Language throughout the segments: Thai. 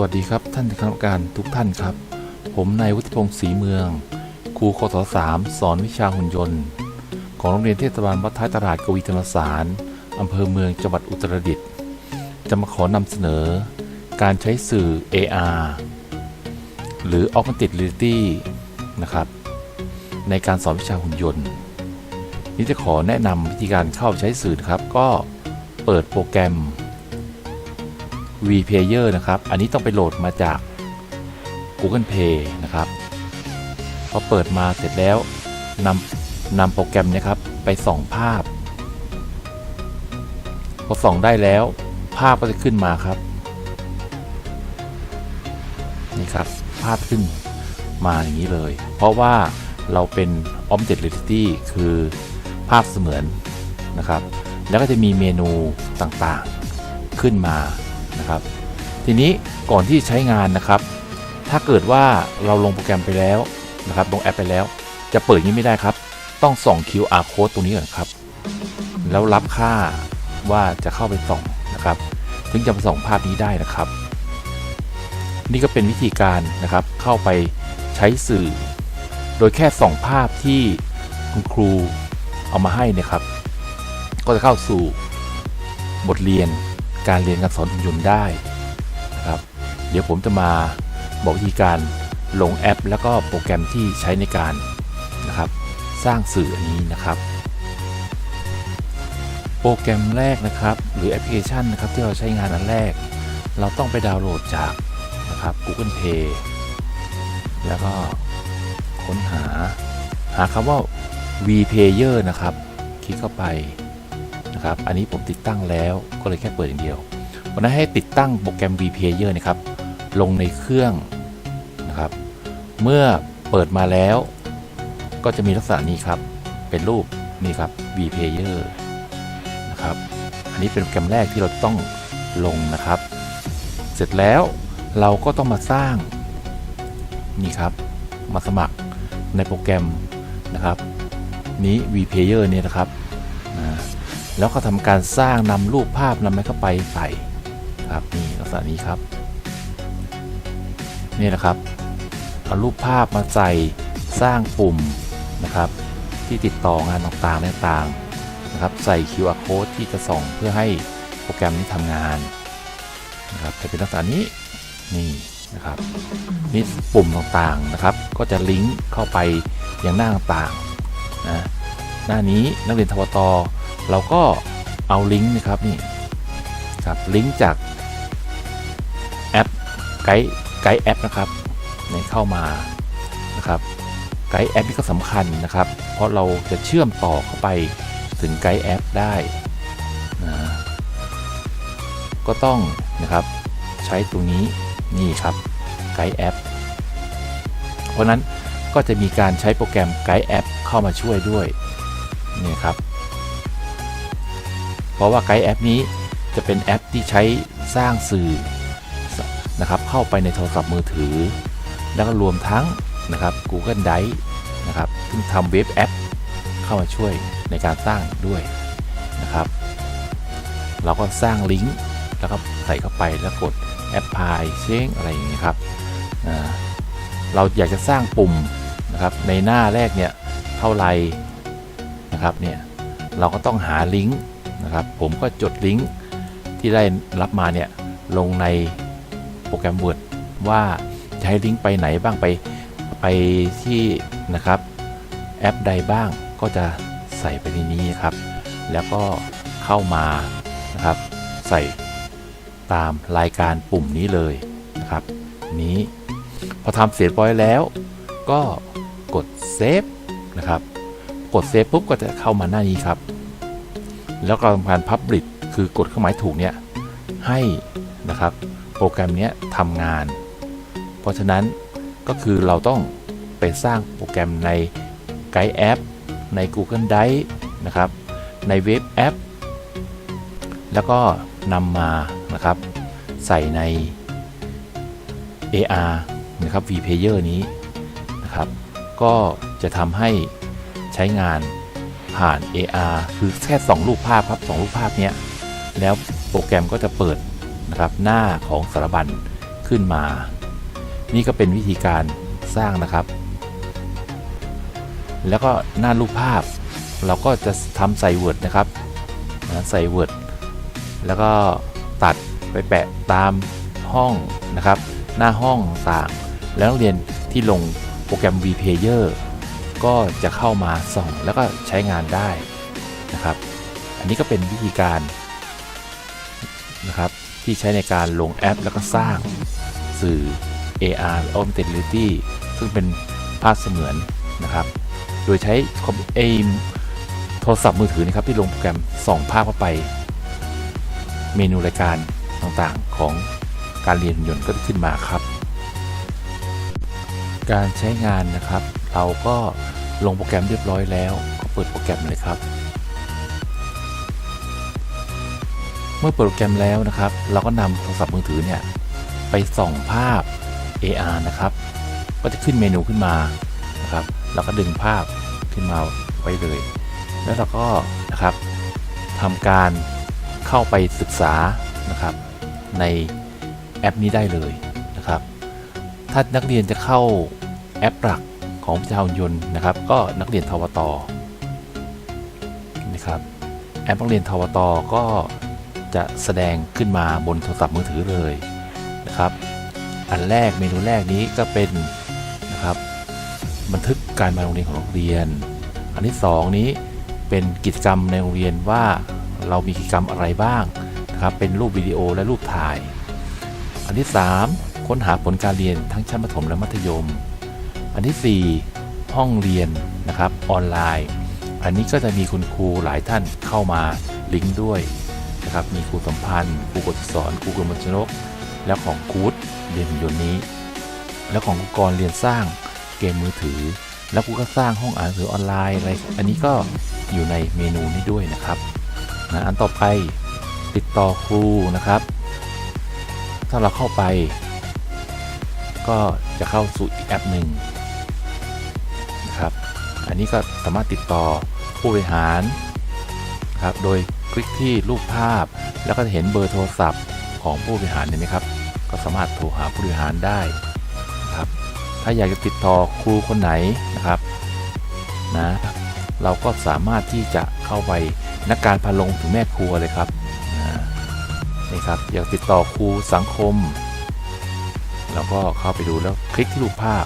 วัสดีครับท่านคณะกรรมการทุกท่านครับ ผมนายวุฒิพงศ์ศรีเมือง ครูคศสามสอนวิชาหุ่นยนต์ ของโรงเรียนเทศบาลวัดท้ายตลาดกวีธรรมสารอำเภอเมืองจังหวัดอุตรดิตถ์จะมาขอนำเสนอ การใช้สื่อ AR หรือ Augmented Reality นะครับ ในการสอนวิชาหุ่นยนต์ นี่จะขอแนะนำวิธีการเข้าใช้สื่อครับ ก็เปิดโปรแกรม VPlayer นะครับ อันนี้ต้องไปโหลดมาจาก Google Play นะครับพอเปิดมาเสร็จแล้วนำนำโปรแกรมเนะครับไปส่องภาพพอส่องได้แล้ว ภาพก็จะขึ้นมาครับ นี่ครับ ภาพขึ้นมาอย่างนี้เลย เพราะว่าเราเป็น Object Reality คือภาพเสมือนนะครับ แล้วก็จะมีเมนูต่างๆขึ้นมา นะครับ ทีนี้ก่อนที่ใช้งานนะครับ ถ้าเกิดว่าเราลงโปรแกรมไปแล้วนะครับลงแอปไปแล้ว จะเปิดย่างนี้ไม่ได้ครับ ต้องส่อง QR code ตรงนี้ก่อนครับ แล้วรับค่าว่าจะเข้าไปส่องนะครับถึงจะมาส่องภาพนี้ได้นะครับ นี่ก็เป็นวิธีการนะครับเข้าไปใช้สื่อ โดยแค่ส่องภาพที่คุณครูเอามาให้นะครับ ก็จะเข้าสู่บทเรียน การเรียนการสอนหุ่นยนต์ได้นะครับ เดี๋ยวผมจะมาบอกวิธีการลงแอป แล้วก็โปรแกรมที่ใช้ในการนะครับ สร้างสื่ออันนี้นะครับ โปรแกรมแรกนะครับ หรือแอปพลิเคชันนะครับที่เราใช้งานอันแรก เราต้องไปดาวน์โหลดจากนะครับ Google Play แล้วก็ค้นหาหาคำว่า VPlayer นะครับ คลิกเข้าไป นะครับ อันนี้ผมติดตั้งแล้วก็เลยแค่เปิดอย่างเดียววันนั้นให้ติดตั้งโปรแกรม VPlayer นะครับ ลงในเครื่องนะครับ เมื่อเปิดมาแล้ว ก็จะมีลักษณะนี้ครับ เป็นรูปนี่ครับ VPlayer นะครับ อันนี้เป็นโปรแกรมแรกที่เราต้องลงนะครับ เสร็จแล้วเราก็ต้องมาสร้างนี่ครับ มาสมัครในโปรแกรมนะครับ นี้ VPlayer เนี่ยนะครับ แล้วก็ทำการสร้างนำรูปภาพนำมันเข้าไปใส่ครับนี่ลักษณะนี้ครับ นี่นะครับเอารูปภาพมาใส่สร้างปุ่มนะครับ ที่ติดต่องานต่างๆต่างๆนะครับ ใส่ QR code ที่จะส่งเพื่อให้โปรแกรมนี้ทำงานนะครับจะเป็นลักษณะนี้นี่นะครับนี่ปุ่มต่างๆนะครับ ก็จะลิงก์เข้าไปยังหน้าต่างๆนะหน้านี้นักเรียนทวต เราก็เอาลิงก์นะครับนี่ครับลิงก์จากแอปไกด์ไกด์แอปนะครับในเข้ามานะครับไกด์แอปนี่ก็สำคัญนะครับ เพราะเราจะเชื่อมต่อเข้าไปถึงไกด์แอปได้นะก็ต้องนะครับใช้ตรงนี้นี่ครับไกด์แอปเพราะนั้นก็จะมีการใช้โปรแกรมไกด์แอปเข้ามาช่วยด้วยนี่ครับ ราะว่าไกด์แอปนี้จะเป็นแอปที่ใช้สร้างสื่อนะครับเข้าไปในโทรศัพท์มือถือ แล้วก็รวมทั้งนะครับ Google Drive นะครับซึ่งทำเว็บแอปเข้ามาช่วยในการสร้างด้วยนะครับ เราก็สร้างลิงก์แล้วก็ใส่เข้าไปแล้วกดแอปพลายเช้งอะไรอย่างนี้ครับอ่าเราอยากจะสร้างปุ่มนะครับในหน้าแรกเนี่ยเท่าไรนะครับเนี่ยเราก็ต้องหาลิงก์ นะครับผมก็จดลิงก์ที่ได้รับมาเนี่ยลงในโปรแกรม Word ว่าจะให้ลิงก์ไปไหนบ้างไปไปที่นะครับแอปใดบ้างก็จะใส่ไปในนี้ครับ แล้วก็เข้ามานะครับใส่ตามรายการปุ่มนี้เลยนะครับ นี้พอทำเสร็จบร้อยแล้ว ก็กดเซฟนะครับ กดเซฟปุ๊บก็จะเข้ามาหน้านี้ครับ แล้วก็ทำการพับลิดคือกดเครื่องหมายถูกเนี่ยให้นะครับโปรแกรมนี้ทำงาน เพราะฉะนั้นก็คือเราต้องไปสร้างโปรแกรมในไกด์แอปใน Google Drive นะครับ ในเว็บแอป แล้วก็นำมานะครับใส่ใน AR นะครับ VPlayer นี้นะครับ ก็จะทำให้ใช้งาน ผ่าน AR คือแค่2รูปภาพครับ2รูปภาพเนี้ยแล้วโปรแกรมก็จะเปิดนะครับหน้าของสารบัญขึ้นมา นี่ก็เป็นวิธีการสร้างนะครับ แล้วก็หน้ารูปภาพ เราก็จะทำใส่ Word นะครับใส่ Word แล้วก็ตัดไปแปะตามห้องนะครับ หน้าห้องต่าง แล้วนักเรียนที่ลงโปรแกรม vPlayer ก็จะเข้ามาส่องแล้วก็ใช้งานได้นะครับ อันนี้ก็เป็นวิธีการนะครับที่ใช้ในการลงแอปแล้วก็สร้างสื่อ AR Augmented Reality ซึ่งเป็นภาพเสมือนนะครับ โดยใช้คอมเอมโทรศัพท์มือถือนะครับที่ลงโปรแกรมส่องภาพเข้าไป เมนูรายการต่างๆของการเรียนหุ่นยนต์ก็จะขึ้นมาครับ การใช้งานนะครับ เราก็ ลงโปรแกรมเรียบร้อยแล้วก็เปิดโปรแกรมเลยครับ เมื่อเปิดโปรแกรมแล้วนะครับ เราก็นำโทรศัพท์มือถือเนี่ยไปส่องภาพ AR นะครับ ก็จะขึ้นเมนูขึ้นมานะครับเราก็ดึงภาพขึ้นมาไว้เลย แล้วเราก็นะครับทำการเข้าไปศึกษานะครับในแอปนี้ได้เลยนะครับ ถ้านักเรียนจะเข้าแอปหลัก ของวิชาหุ่นยนต์นะครับ ก็นักเรียนทวตนะครับแอปนักเรียนทวตก็จะแสดงขึ้นมาบนโทรศัพท์มือถือเลยนะครับ อันแรกเมนูแรกนี้ก็เป็นนะครับบันทึกการมาโรงเรียนของนักเรียน อันที่สองนี้เป็นกิจกรรมในโรงเรียนว่าเรามีกิจกรรมอะไรบ้างนะครับ เป็นรูปวิดีโอและรูปถ่าย อันที่ 3 ค้นหาผลการเรียนทั้งชั้นประถมและมัธยม อันที่ 4 ห้องเรียนนะครับออนไลน์ อันนี้ก็จะมีคุณครูหลายท่านเข้ามาลิงก์ด้วยนะครับมีครูสัมพันธ์ครูกฎสอนครูกรมชนก แล้วของกู๊ดเรียนยนต์นี้ แล้วของกุกรเรียนสร้างเกมมือถือ แล้วกูก็สร้างห้องอ่านหนังสือออนไลน์อะไรอันนี้ก็อยู่ในเมนูนี้ด้วยนะครับนะอันต่อไปติดต่อครูนะครับ ถ้าเราเข้าไป ก็จะเข้าสู่อีกแอปหนึ่ง นนี้ก็สามารถติดต่อผู้บริหารครับโดยคลิกที่รูปภาพ แล้วก็จะเห็นเบอร์โทรศัพท์ของผู้บริหารเห็นไหมครับ ก็สามารถโทรหาผู้บริหารได้นะครับถ้าอยากจะติดต่อครูคนไหนนะครับนะเราก็สามารถที่จะเข้าไปนักการพาลงถึงแม่ครัวเลยครับนะนี่ครับอยากติดต่อครูสังคมเราก็เข้าไปดูแล้วคลิกที่รูปภาพ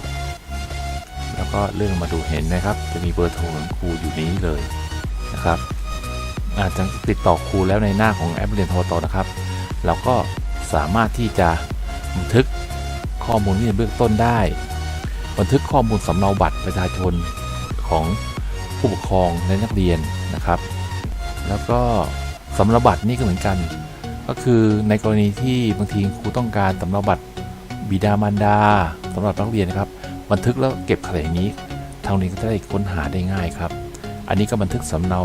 แล้วก็เลื่อนมาดูเห็นนะครับ จะมีเบอร์โทรของครูอยู่นี้เลยนะครับอาจจะติดต่อครูแล้วในหน้าของแอปเรียนโทรต่อนะครับ เราก็สามารถที่จะบันทึกข้อมูลที่เบื้องต้นได้ บันทึกข้อมูลสำเนาบัตรประชาชนของผู้ปกครองและนักเรียนนะครับ แล้วก็สำเนาบัตรนี่ก็เหมือนกัน ก็คือในกรณีที่บางทีครูต้องการสำเนาบัตรบิดามารดาสำหรับนักเรียนนะครับ บันทึกแล้วเก็บขนาดนี้ ทางเรียนก็จะได้ค้นหาได้ง่ายครับ อันนี้ก็บันทึกสำเนา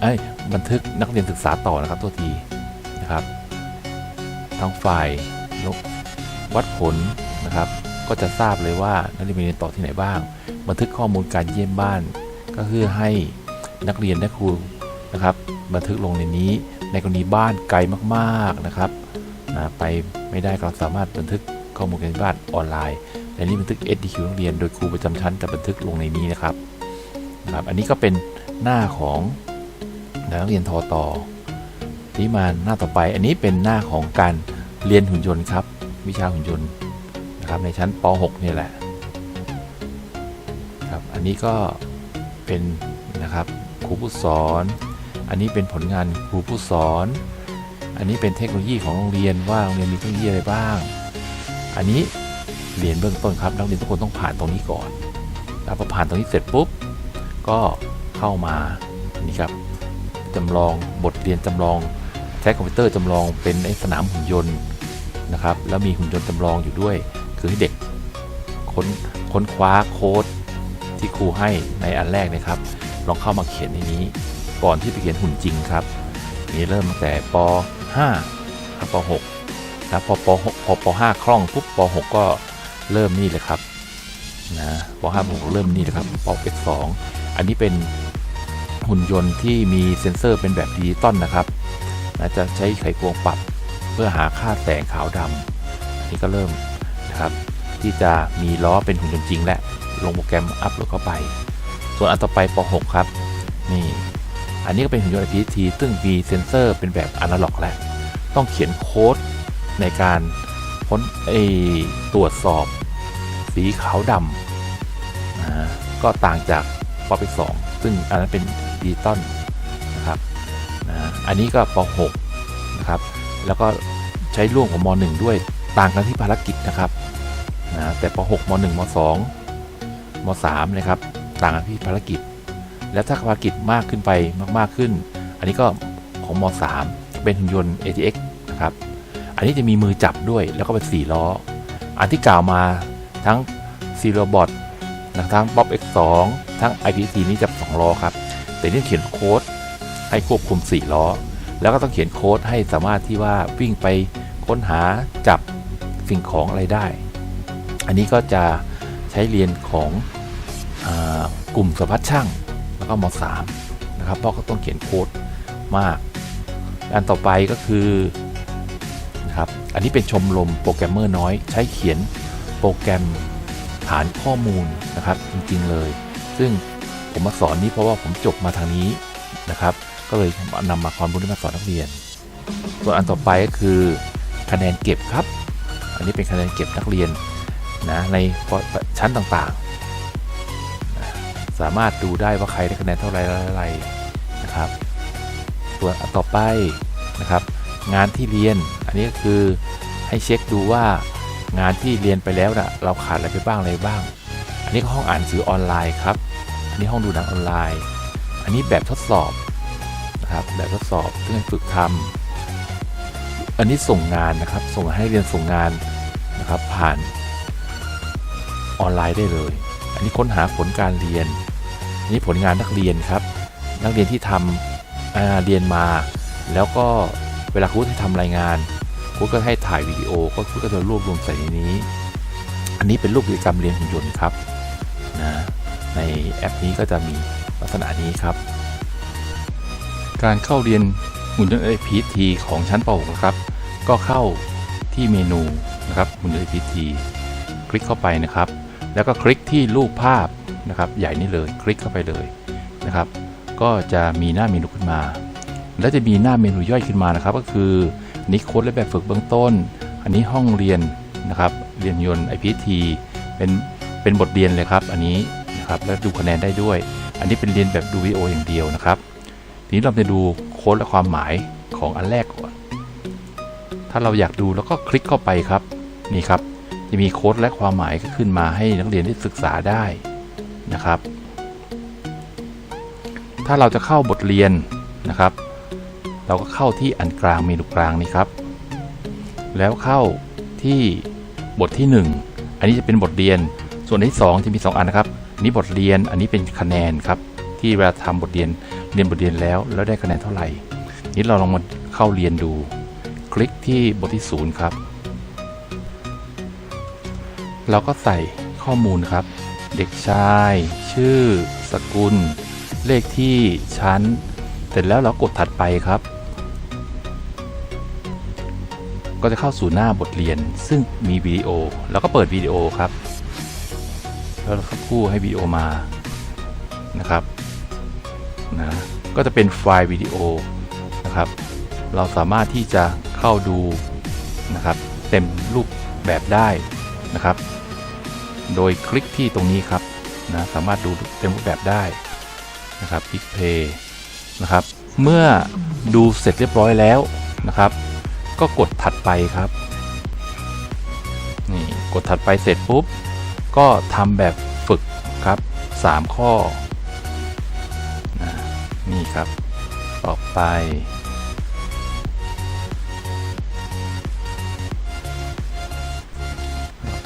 เอ้บันทึกนักเรียนศึกษาต่อนะครับตัวทีนะครับ ทางฝ่ายลบวัดผลนะครับ ก็จะทราบเลยว่านักเรียนเรียนต่อที่ไหนบ้าง บันทึกข้อมูลการเยี่ยมบ้าน ก็คือให้นักเรียนและครูนะครับ บันทึกลงในนี้ ในกรณีบ้านไกลมากๆนะครับนะไปไม่ได้ก็สามารถบันทึก ข้อมูลการบ้านออนไลน์ในนี้บันทึก SDQ นักเรียน โดยครูประจำชั้นจะบันทึกลงในนี้นะครับนะครับ อันนี้ก็เป็นหน้าของนักเรียนทอต่อที่มาหน้าต่อไป อันนี้เป็นหน้าของการเรียนหุ่นยนต์ครับ วิชาหุ่นยนต์นะครับในชั้นป .6 นี่แหละครับ อันนี้ก็เป็นนะครับครูผู้สอน อันนี้เป็นผลงานครูผู้สอน อันนี้เป็นเทคโนโลยีของโรงเรียนว่าโรงเรียนมีเทคโนโลยีอะไรบ้าง อันนี้เรียนเบื้องต้นครับนักเรียนทุกคนต้องผ่านตรงนี้ก่อนแล้วพอผ่านตรงนี้เสร็จปุ๊บก็เข้ามานี่ครับจำลองบทเรียนจำลองใช้คอมพิวเตอร์จำลองเป็นสนามหุ่นยนต์นะครับแล้วมีหุ่นยนต์จำลองอยู่ด้วย คือให้เด็กค้นค้นคว้าโค้ดที่ครูให้ในอันแรกนะครับ ลองเข้ามาเขียนในนี้ ก่อนที่ไปเขียนหุ่นจริงครับนี่เริ่มตั้งแต่ป .5 ครับป .6 นะพอป .6 พอป .5 คล่องปุ๊บป .6 ก็เริ่มนี่เลยครับนะป .5 ป .6 เริ่มนี่เลยครับป .2 อันนี้เป็นหุ่นยนต์ที่มีเซ็นเซอร์เป็นแบบดิจิตอลนะครับนะจะใช้ไขควงปรับเพื่อหาค่าแสงขาวดำนี่ก็เริ่มนะครับที่จะมีล้อเป็นหุ่นยนต์จริงและลงโปรแกรมอัพโหลดเข้าไป ส่วนอันต่อไปป .6 ครับนี่อันนี้ก็เป็นหุ่นยนต์ IPT ซึ่งมีเซ็นเซอร์เป็นแบบอนาล็อกแล้วต้องเขียนโค้ด ในการพ้นไอตรวจสอบสีขาวดำนะก็ต่างจากป .2 ซึ่งอันนั้นเป็นดิจิตอลนะครับนะอันนี้ก็ป .6 นะครับแล้วก็ใช้ร่วมของม .1 ด้วยต่างกันที่ภารกิจนะครับนะแต่ป .6 ม .1 ม .2 ม .3 นะครับต่างกันที่ภารกิจ แล้วถ้าภารกิจมากขึ้นไปมาก ๆ ขึ้น อันนี้ก็ของม .3 เป็นหุ่นยนต์ ATX นะครับ อันนี้จะมีมือจับด้วยแล้วก็เป็น4ล้อ อันที่กล่าวมาทั้ง z e r o b o t นะทั้ง Bob X2 ทั้ง IPT นี่จะ2ล้อครับ แต่นี่เขียนโค้ดให้ควบคุม 4 ล้อ แล้วก็ต้องเขียนโค้ดให้สามารถที่ว่าวิ่งไปค้นหาจับสิ่งของอะไรได้ อันนี้ก็จะใช้เรียนของอกลุ่มสมพัฒน์ช่างแล้วก็ม .3 นะครับเพราะเขาต้องเขียนโค้ดมาก อันต่อไปก็คือ นะครับ อันนี้เป็นชมรมโปรแกรมเมอร์น้อย ใช้เขียนโปรแกรมฐานข้อมูลนะครับ จริงๆเลย ซึ่งผมมาสอนนี้เพราะว่าผมจบมาทางนี้นะครับ ก็เลยนำมาความรู้นี้มาสอนนักเรียน ส่วนอันต่อไปก็คือคะแนนเก็บครับ อันนี้เป็นคะแนนเก็บนักเรียนนะในชั้นต่างๆ สามารถดูได้ว่าใครได้คะแนนเท่าไหรอะไรนะครับ ส่วนอันต่อไปนะครับ งานที่เรียน อันนี้คือให้เช็คดูว่างานที่เรียนไปแล้วนะเราขาดอะไรไปบ้างอะไรบ้าง อันนี้ห้องอ่านหนังสือออนไลน์ครับ อันนี้ห้องดูหนังออนไลน์ อันนี้แบบทดสอบนะครับแบบทดสอบซึ่งฝึกทำอันนี้ส่งงานนะครับ ส่งให้เรียนส่งงานนะครับ ผ่านออนไลน์ได้เลย อันนี้ค้นหาผลการเรียน อันนี้ผลงานนักเรียนครับ นักเรียนที่ทำเรียนมา แล้วก็ เวลาครูที่ทำรายงานครูก็ให้ถ่ายวิดีโอก็ครูก็จะรวบรวมใส่ในนี้ อันนี้เป็นรูปกิจกรรมเรียนหุ่นยนต์ครับนะในแอปนี้ก็จะมีลักษณะนี้ครับ การเข้าเรียนหุ่นยนต์ APT ของชั้นป .6 นะครับ ก็เข้าที่เมนูนะครับหุ่นยนต์ APT คลิกเข้าไปนะครับ แล้วก็คลิกที่รูปภาพนะครับ ใหญ่นี่เลย คลิกเข้าไปเลยนะครับ ก็จะมีหน้าเมนูขึ้นมา แล้วจะมีหน้าเมนูย่อยขึ้นมานะครับ ก็คือนนี้โค้ดและแบบฝึกเบื้องต้น อันนี้ห้องเรียนนะครับเรียนยนต์ IPT เป็นเป็นบทเรียนเลยครับ อันนี้นะครับแล้วดูคะแนนได้ด้วย อันนี้เป็นเรียนแบบดูวิดีโออย่างเดียวนะครับ ทีนี้เราจะดูโค้ดและความหมายของอันแรกก่อน ถ้าเราอยากดูแล้วก็คลิกเข้าไปครับนี่ครับจะมีโค้ดและความหมายขึ้นมาให้นักเรียนได้ศึกษาได้นะครับ ถ้าเราจะเข้าบทเรียนนะครับ เราก็เข้าที่อันกลางเมนูกลางนี้ครับ แล้วเข้าที่บทที่ 1 อันนี้จะเป็นบทเรียน ส่วนที่ 2 จะมี 2 อันนะครับอันนี้บทเรียนอันนี้เป็นคะแนนครับ ที่เวลาทำบทเรียนเรียนบทเรียนแล้วแล้วได้คะแนนเท่าไหร่ นี้เราลองมาเข้าเรียนดู คลิกที่บทที่ 0 ครับ เราก็ใส่ข้อมูลครับ เด็กชาย ชื่อ สกุล เลขที่ชั้น เสร็จแล้วเรากดถัดไปครับ ก็จะเข้าสู่หน้าบทเรียนซึ่งมีวิดีโอ แล้วก็เปิดวิดีโอครับ แล้วเราก็คู่ให้วิดีโอมานะครับนะก็จะเป็นไฟล์วิดีโอนะครับ เราสามารถที่จะเข้าดูนะครับ เต็มรูปแบบได้นะครับ โดยคลิกที่ตรงนี้ครับนะสามารถดูเต็มรูปแบบได้นะครับคลิกเพย์นะครับ เมื่อดูเสร็จเรียบร้อยแล้วนะครับ ก็กดถัดไปครับ นี่กดถัดไปเสร็จปุ๊บ ก็ทำแบบฝึกครับ 3 ข้อนะนี่ครับ ต่อไป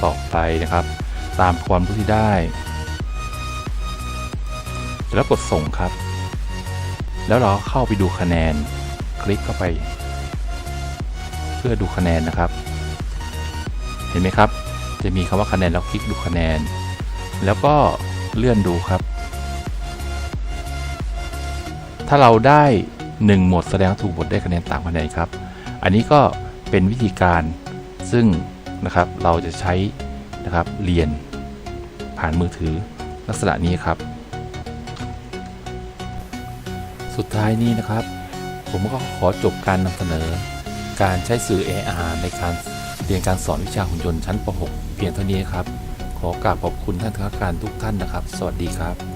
ต่อไปนะครับ ตามความรู้ที่ได้ แล้วกดส่งครับ แล้วเราเข้าไปดูคะแนน คลิกเข้าไป พื่อดูคะแนนนะครับ เห็นไหมครับ จะมีคำว่าคะแนนแล้วคลิกดูคะแนน แล้วก็เลื่อนดูครับ ถ้าเราได้ 1 หมวดแสดงถูกบทได้คะแนนต่างคะแนนครับ อันนี้ก็เป็นวิธีการซึ่งนะครับเราจะใช้นะครับเรียนผ่านมือถือลักษณะนี้ครับ สุดท้ายนี้นะครับ ผมก็ขอจบการนำเสนอ การใช้สื่อ AR ในการเรียนการสอนวิชาหุ่นยนต์ชั้นป .6 เพียงเท่านี้ครับ ขอกราบขอบคุณท่านคณะกรรมการทุกท่านนะครับ สวัสดีครับ